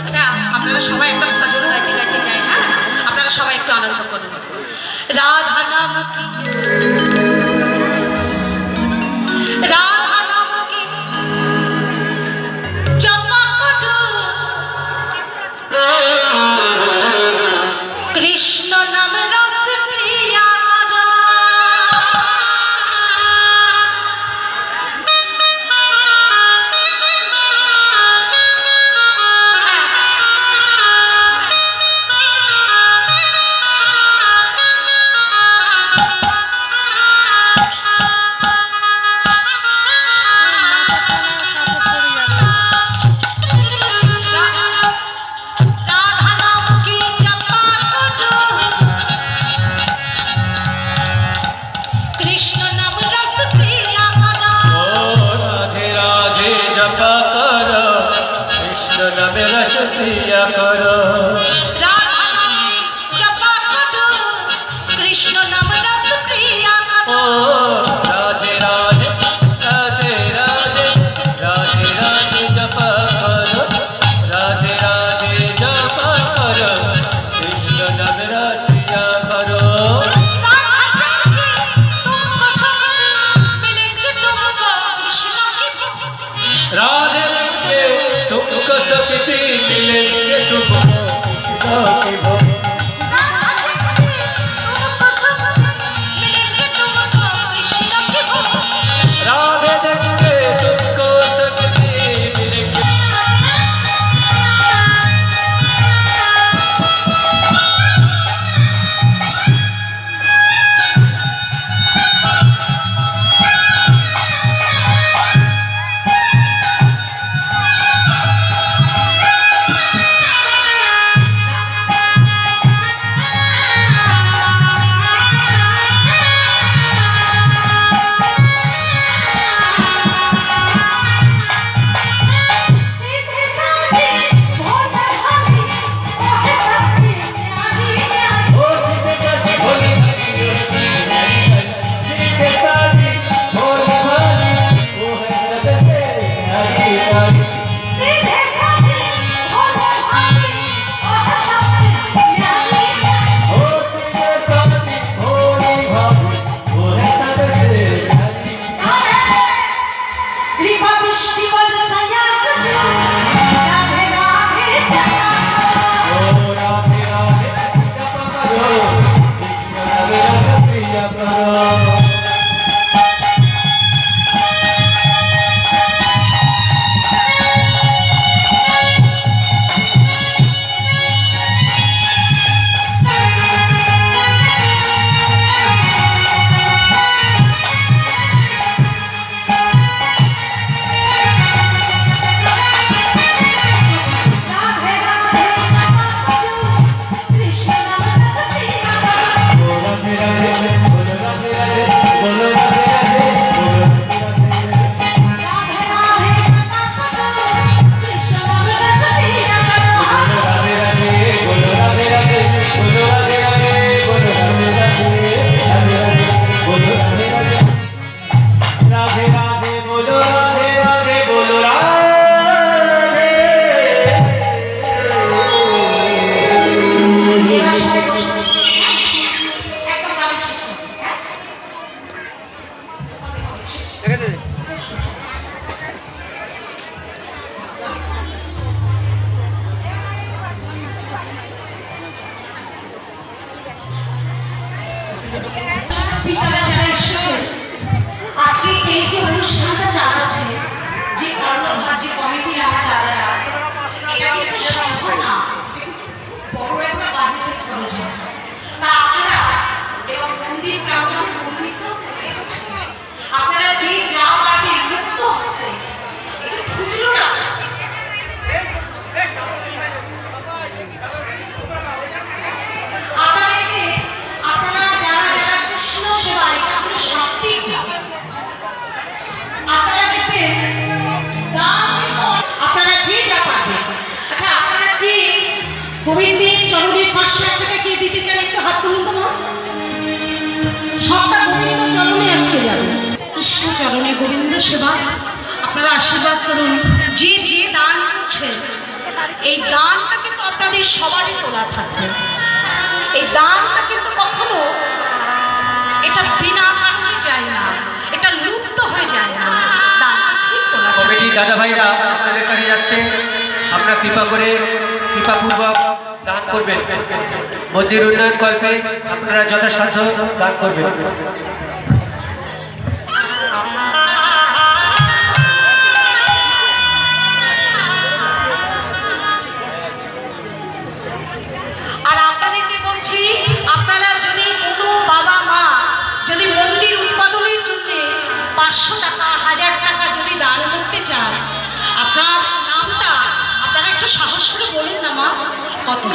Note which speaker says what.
Speaker 1: আচ্ছা, আপনারা সবাই একটা ভজন গাইতে গাইতে যাই হ্যাঁ? আপনারা সবাই একটু আনন্দ করুন। রাধা নাম राधे तुम कसकती मिले तुम พี่ কে দিতে চান একটু হাত তুলুন তো মা। সবটা গোবিন্দ চরণে আজকে যাবে। কৃষ্ণ চরণে গোবিন্দ সেবা। আপনারা আশীর্বাদ করুন। যে যে দান করছেন এই দানটা কিন্তু আপনাদের সবারই তোলা থাকবে। এই দানটা কিন্তু কখনো এটা বিনা কারণে যায় না। এটা লুপ্ত হয়ে যায় না। দানটা ঠিক তোলা।
Speaker 2: কমিটির দাদা ভাইরা আপনাদের কাছে যাচ্ছে। আপনারা কৃপা করে কৃপাপূর্বক দান করবেন। মন্দির উন্নয়ন কল্পে আপনারা যথাসাধ্য দান করবেন। 거꾸로